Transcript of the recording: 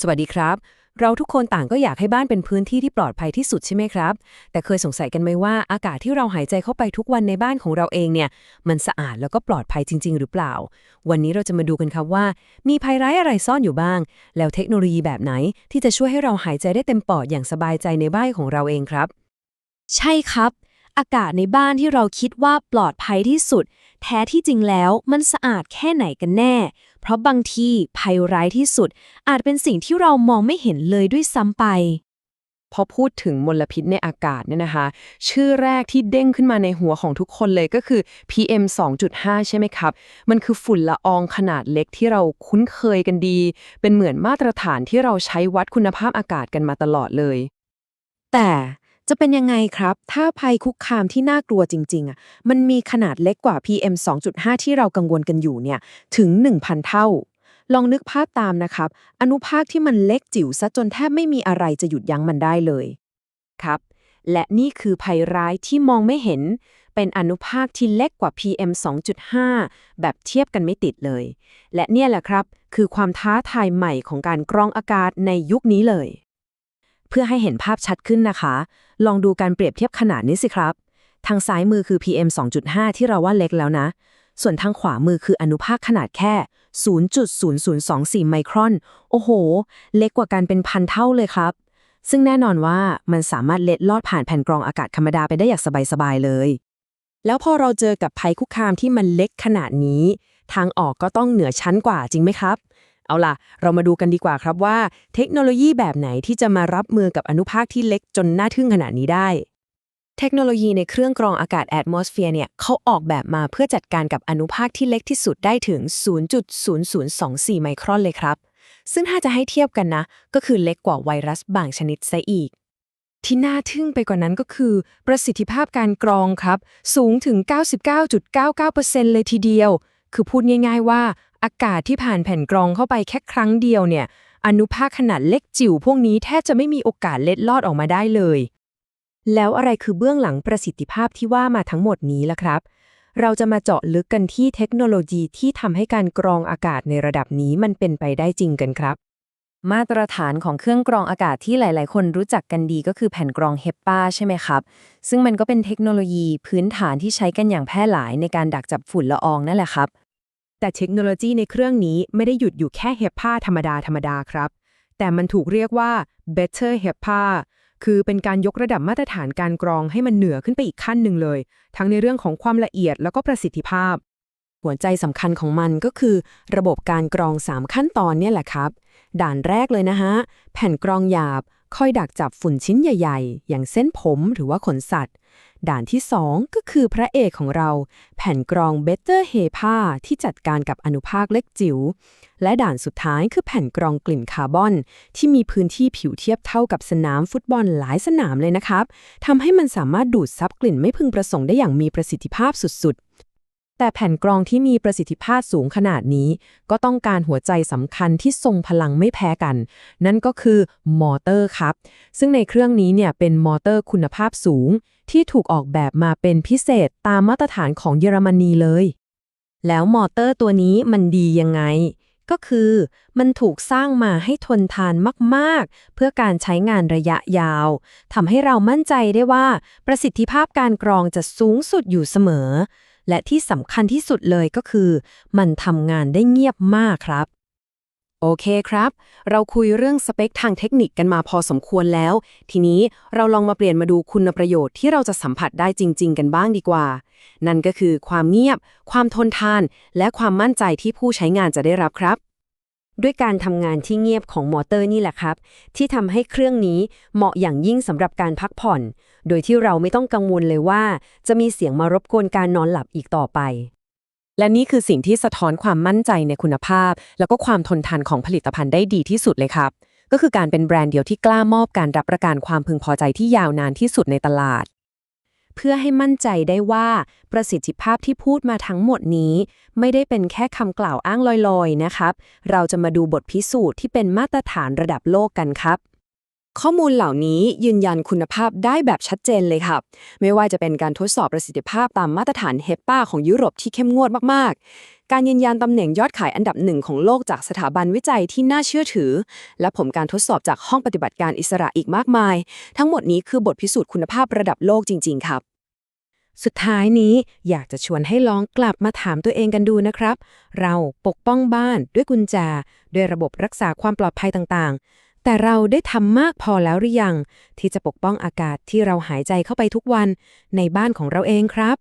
สวัสดีครับ เราทุกคนต่างก็อยากให้บ้านเป็นพื้นที่ที่ปลอดภัยที่สุดใช่ไหมครับ แต่เคยสงสัยกันไหมว่าอากาศที่เราหายใจเข้าไปทุกวันในบ้านของเราเองเนี่ย มันสะอาดแล้วก็ปลอดภัยจริง ๆ หรือเปล่า วันนี้เราจะมาดูกันครับว่า มีภัยร้ายอะไรซ่อนอยู่บ้าง แล้วเทคโนโลยีแบบไหน ที่จะช่วยให้เราหายใจได้เต็มปอดอย่างสบายใจในบ้านของเราเองครับ ใช่ครับ อากาศในบ้านที่เราคิดว่าปลอดภัยที่สุด แท้ที่จริงแล้วมันสะอาดแค่ไหนกันแน่ เพราะบางทีภัยร้ายที่สุด อาจเป็นสิ่งที่เรามองไม่เห็นเลยด้วยซ้ำไป พอพูดถึงมลพิษในอากาศเนี่ยนะคะ ชื่อแรกที่เด้งขึ้นมาในหัวของทุกคนเลยก็คือ PM 2.5 ใช่ไหมครับ มันคือฝุ่นละอองขนาดเล็กที่เราคุ้นเคยกันดี เป็นเหมือนมาตรฐานที่เราใช้วัดคุณภาพอากาศกันมาตลอดเลย แต่ จะเป็นยังไงครับ ถ้าภัยคุกคามที่น่ากลัวจริงๆอะมันมีขนาดเล็กกว่า PM 2.5 ที่เรากังวลกันอยู่เนี่ยถึง 1,000 เท่า ลองนึกภาพตามนะครับ อนุภาคที่มันเล็กจิ๋วซะจนแทบไม่มีอะไรจะหยุดยั้งมันได้เลย ครับ และนี่คือภัยร้ายที่มองไม่เห็น เป็นอนุภาคที่เล็กกว่า PM 2.5 แบบเทียบกันไม่ติดเลย และเนี่ยแหละครับ คือความท้าทายใหม่ของการกรองอากาศในยุคนี้เลย เพื่อให้เห็นภาพชัดขึ้นนะคะ ลองดูการเปรียบเทียบขนาดนี้สิครับ ทางซ้ายมือคือ PM 2.5 ที่เราว่าเล็กแล้วนะ ส่วนทางขวามือคืออนุภาคขนาดแค่ 0.0024 ไมครอน โอ้โห เล็กกว่ากันเป็นพันเท่าเลยครับ ซึ่งแน่นอนว่ามันสามารถเล็ดลอดผ่านแผ่นกรองอากาศธรรมดาไปได้อย่างสบายๆเลย แล้วพอเราเจอกับภัยคุกคามที่มันเล็กขนาดนี้ ทางออกก็ต้องเหนือชั้นกว่าจริงไหมครับ เอาล่ะ เรามาดูกันดีกว่าครับว่า เทคโนโลยีแบบไหนที่จะมารับมือกับอนุภาคที่เล็กจนน่าทึ่งขนาดนี้ได้ เทคโนโลยีในเครื่องกรองอากาศ Atmosphere เนี่ยเขาออกแบบมาเพื่อจัดการกับอนุภาคที่เล็กที่สุดได้ถึง 0.0024 ไมครอนเลยครับ ซึ่งถ้าจะให้เทียบกันนะ ก็คือเล็กกว่าไวรัสบางชนิดซะอีกที่น่าทึ่งไปกว่านั้นก็คือ ประสิทธิภาพการกรองครับ สูงถึง 99.99%เลยทีเดียว คือพูดง่ายๆว่า อากาศที่ผ่านแผ่นกรองเข้าไปแค่ครั้งเดียวเนี่ย อนุภาคขนาดเล็กจิ๋วพวกนี้แทบจะไม่มีโอกาสเล็ดลอดออกมาได้เลย แล้วอะไรคือเบื้องหลังประสิทธิภาพที่ว่ามาทั้งหมดนี้ล่ะครับ เราจะมาเจาะลึกกันที่เทคโนโลยีที่ทำให้การกรองอากาศในระดับนี้มันเป็นไปได้จริงกันครับ มาตรฐานของเครื่องกรองอากาศที่หลาย ๆ คนรู้จักกันดีก็คือแผ่นกรองเฮปปาใช่ไหมครับ ซึ่งมันก็เป็นเทคโนโลยีพื้นฐานที่ใช้กันอย่างแพร่หลายในการดักจับฝุ่นละอองนั่นแหละครับ แต่เทคโนโลยีในเครื่องนี้ไม่ได้หยุดอยู่แค่เฮปปาธรรมดาธรรมดาครับ แต่มันถูกเรียกว่า better HEPA คือเป็นการยกระดับมาตรฐานการกรองให้มันเหนือขึ้นไปอีกขั้นหนึ่งเลย ทั้งในเรื่องของความละเอียดแล้วก็ประสิทธิภาพ หัวใจสำคัญของมันก็คือ ระบบการกรอง 3 ขั้นตอนเนี่ยแหละครับ ด่านแรกเลยนะฮะ แผ่นกรองหยาบ ค่อยดักจับฝุ่นชิ้นใหญ่ ๆ อย่างเส้นผมหรือว่าขนสัตว์ ด่านที่ 2 ก็คือพระเอกของเรา แผ่นกรองเบเตอร์เฮพาที่จัดการกับอนุภาคเล็กจิ๋ว และด่านสุดท้ายคือแผ่นกรองกลิ่นคาร์บอน ที่มีพื้นที่ผิวเทียบเท่ากับสนามฟุตบอลหลายสนามเลยนะครับทำให้มันสามารถดูดซับกลิ่นไม่พึงประสงค์ได้อย่างมีประสิทธิภาพสุดๆ แต่แผ่นกรองที่มีประสิทธิภาพสูงขนาดนี้ ก็ต้องการหัวใจสำคัญที่ทรงพลังไม่แพ้กัน นั่นก็คือมอเตอร์ครับ ซึ่งในเครื่องนี้เนี่ยเป็นมอเตอร์คุณภาพสูง ที่ถูกออกแบบมาเป็นพิเศษตามมาตรฐานของเยอรมนีเลย แล้วมอเตอร์ตัวนี้มันดียังไง ก็คือมันถูกสร้างมาให้ทนทานมากๆ เพื่อการใช้งานระยะยาวทำให้เรามั่นใจได้ว่า ประสิทธิภาพการกรองจะสูงสุดอยู่เสมอ และที่สำคัญที่สุดเลยก็คือ มันทำงานได้เงียบมากครับ โอเคครับ เราคุยเรื่องสเปคทางเทคนิคกันมาพอสมควรแล้ว ทีนี้เราลองมาเปลี่ยนมาดูคุณประโยชน์ที่เราจะสัมผัสได้จริง ๆ กันบ้างดีกว่า นั่นก็คือความเงียบ ความทนทาน และความมั่นใจที่ผู้ใช้งานจะได้รับครับ ด้วยการทำงานที่เงียบของมอเตอร์นี่แหละครับ ที่ทำให้เครื่องนี้เหมาะอย่างยิ่งสำหรับการพักผ่อน โดยที่เราไม่ต้องกังวลเลยว่า จะมีเสียงมารบกวนการนอนหลับอีกต่อไป และนี่คือสิ่งที่สะท้อนความมั่นใจในคุณภาพ แล้วก็ความทนทานของผลิตภัณฑ์ได้ดีที่สุดเลยครับ ก็คือการเป็นแบรนด์เดียวที่กล้ามอบการรับประกันความพึงพอใจที่ยาวนานที่สุดในตลาด เพื่อให้มั่นใจได้ว่าประสิทธิภาพที่พูดมาทั้งหมดนี้ ไม่ได้เป็นแค่คำกล่าวอ้างลอยๆนะครับ เราจะมาดูบทพิสูจน์ที่เป็นมาตรฐานระดับโลกกันครับ ข้อมูลเหล่านี้ยืนยันคุณภาพได้แบบชัดเจนเลยครับ ไม่ว่าจะเป็นการทดสอบประสิทธิภาพตามมาตรฐานเฮปป้าของยุโรปที่เข้มงวดมาก ๆ การยืนยันตำแหน่งยอดขายอันดับหนึ่งของโลกจากสถาบันวิจัยที่น่าเชื่อถือ และผลการทดสอบจากห้องปฏิบัติการอิสระอีกมากมาย ทั้งหมดนี้คือบทพิสูจน์คุณภาพระดับโลกจริง ๆ ครับสุดท้ายนี้อยากจะชวนให้ลองกลับมาถามตัวเองกันดูนะครับ เราปกป้องบ้านด้วยกุญแจ ด้วยระบบรักษาความปลอดภัยต่างๆ แต่เราได้ทำมากพอแล้วหรือยัง ที่จะปกป้องอากาศที่เราหายใจเข้าไปทุกวันในบ้านของเราเองครับ